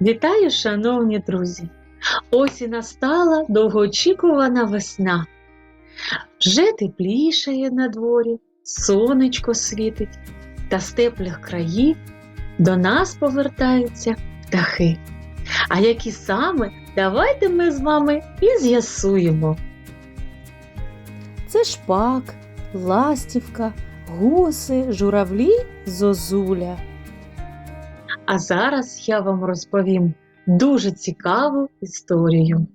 Вітаю, шановні друзі! Ось і настала довгоочікувана весна. Вже теплішає на дворі, сонечко світить, та з теплих країв до нас повертаються птахи. А які саме, давайте ми з вами і з'ясуємо. Це шпак, ластівка, гуси, журавлі, зозуля. А зараз я вам розповім дуже цікаву історію.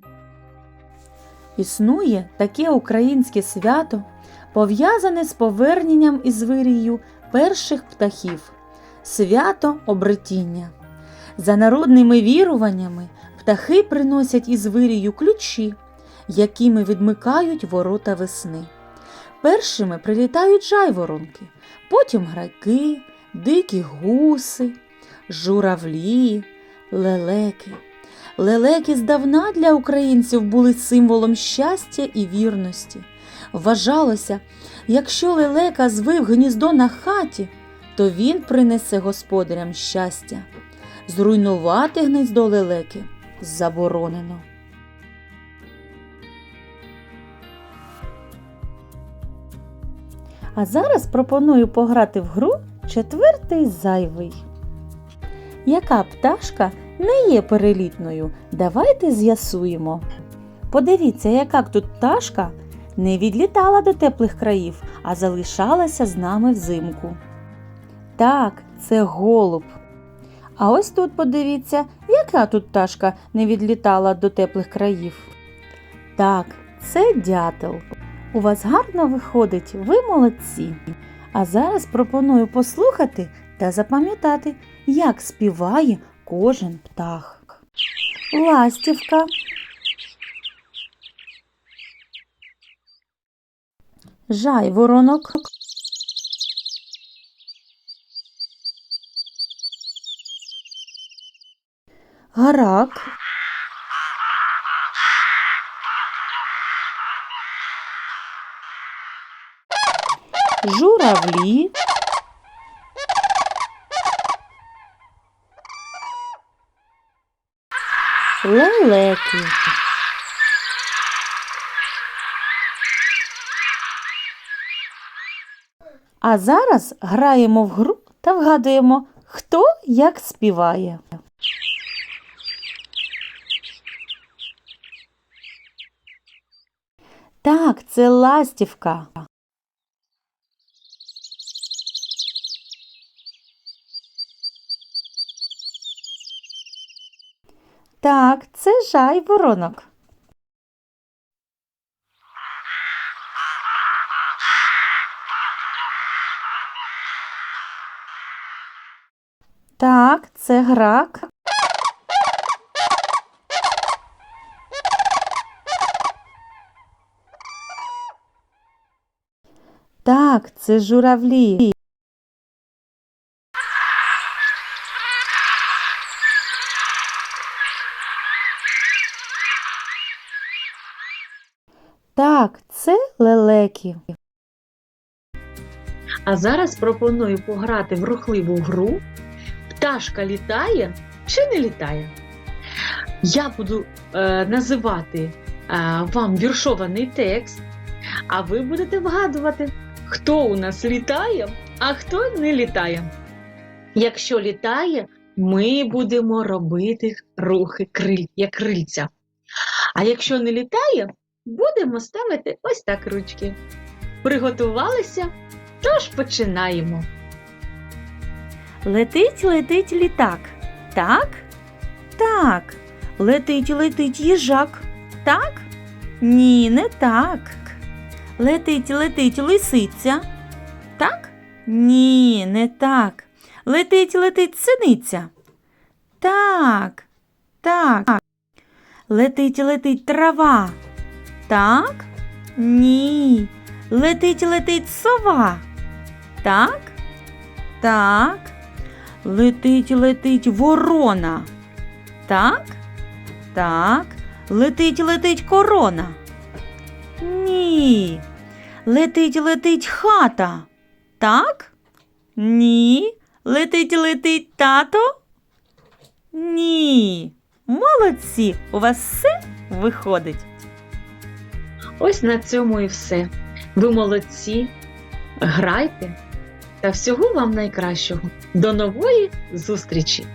Існує таке українське свято, пов'язане з поверненням із вирію перших птахів свято обретіння. За народними віруваннями, птахи приносять із вирію ключі, якими відмикають ворота весни. Першими прилітають жайворонки, потім грайки, дикі гуси, журавлі, лелеки. Лелеки здавна для українців були символом щастя і вірності. Вважалося, якщо лелека звив гніздо на хаті, то він принесе господарям щастя. Зруйнувати гніздо лелеки заборонено. А зараз пропоную пограти в гру четвертий зайвий. Яка пташка не є перелітною? Давайте з'ясуємо. Подивіться, яка тут пташка не відлітала до теплих країв, а залишалася з нами взимку. Так, це голуб. А ось тут подивіться, яка тут пташка не відлітала до теплих країв. Так, це дятел. У вас гарно виходить, ви молодці. А зараз пропоную послухати та запам'ятати, як співає кожен птах. Ластівка. Жайворонок. Гарак. Журавлі. Лелеки. А зараз граємо в гру та вгадуємо, хто як співає. Так, це ластівка. Так, це жайворонок. Так, це грак. Так, це журавлі. Так, це лелеки. А зараз пропоную пограти в рухливу гру. Пташка літає чи не літає? Я буду е, називати е, вам віршований текст, а ви будете вгадувати, хто у нас літає, а хто не літає. Якщо літає, ми будемо робити рухи криль, як крильця. А якщо не літає, будемо ставити ось так ручки. Приготувалися? Тож починаємо. Летить, летить літак. Так? Так. Летить, летить їжак. Так? Ні, не так. Летить, летить лисиця. Так? Ні, не так. Летить, летить синиця. Так. Так. Летить, летить трава. Так? Ні. Летить, летить сова. Так? Так. Летить, летить ворона. Так? Так. Летить, летить корона. Ні. Летить, летить хата. Так? Ні. Летить, летить тато. Ні. Молодці! У вас все виходить. Ось на цьому і все. Ви молодці. Грайте та всього вам найкращого. До нової зустрічі!